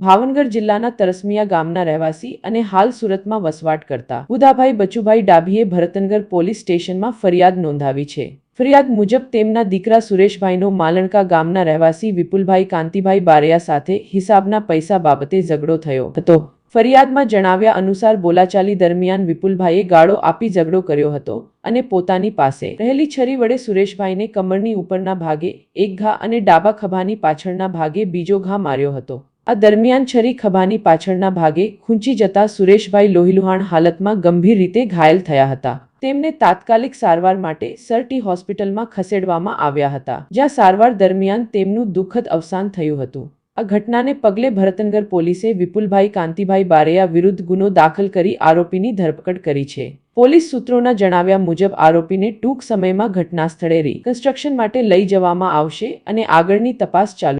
ભાવનગર જિલ્લાના તરસમિયા ગામના રહેવાસી અને હાલ સુરતમાં વસવાટ કરતા બુધાભાઈ બચુભાઈ ડાભીએ ભરતનગર પોલીસ સ્ટેશનમાં ફરિયાદ નોંધાવી છે. ફરિયાદ મુજબ તેમના દીકરા સુરેશભાઈનો માલણકા ગામના રહેવાસી વિપુલભાઈ કાંતિભાઈ બારિયા સાથે હિસાબના પૈસા બાબતે ઝઘડો થયો હતો. ફરિયાદમાં જણાવ્યા અનુસાર બોલાચાલી દરમિયાન વિપુલભાઈએ ગાળો આપી ઝઘડો કર્યો હતો અને પોતાની પાસે રહેલી છરી વડે સુરેશભાઈને કમરની ઉપરના ભાગે એક ઘા અને ડાબા ખભાની પાછળના ભાગે બીજો ઘા માર્યો હતો. આ દરમિયાન છરી ખભાની પાછળના ભાગે ખૂંચી જતા સુરેશભાઈ લોહીલુહાણ હાલતમાં ગંભીર રીતે ઘાયલ થયા હતા. તેમને તાત્કાલિક સારવાર માટે સરટી હોસ્પિટલમાં ખસેડવામાં આવ્યા હતા, જ્યાં સારવાર દરમિયાન તેમનું દુઃખદ અવસાન થયું હતું. આ ઘટનાને પગલે ભરતનગર પોલીસે વિપુલભાઈ કાંતિભાઈ બારેયા વિરુદ્ધ ગુનો દાખલ કરી આરોપીની ધરપકડ કરી છે. પોલીસ સૂત્રોના જણાવ્યા મુજબ આરોપીને ટૂંક સમયમાં ઘટના સ્થળે રી, કન્સ્ટ્રક્શન માટે લઈ જવામાં આવશે અને આગળની તપાસ ચાલુ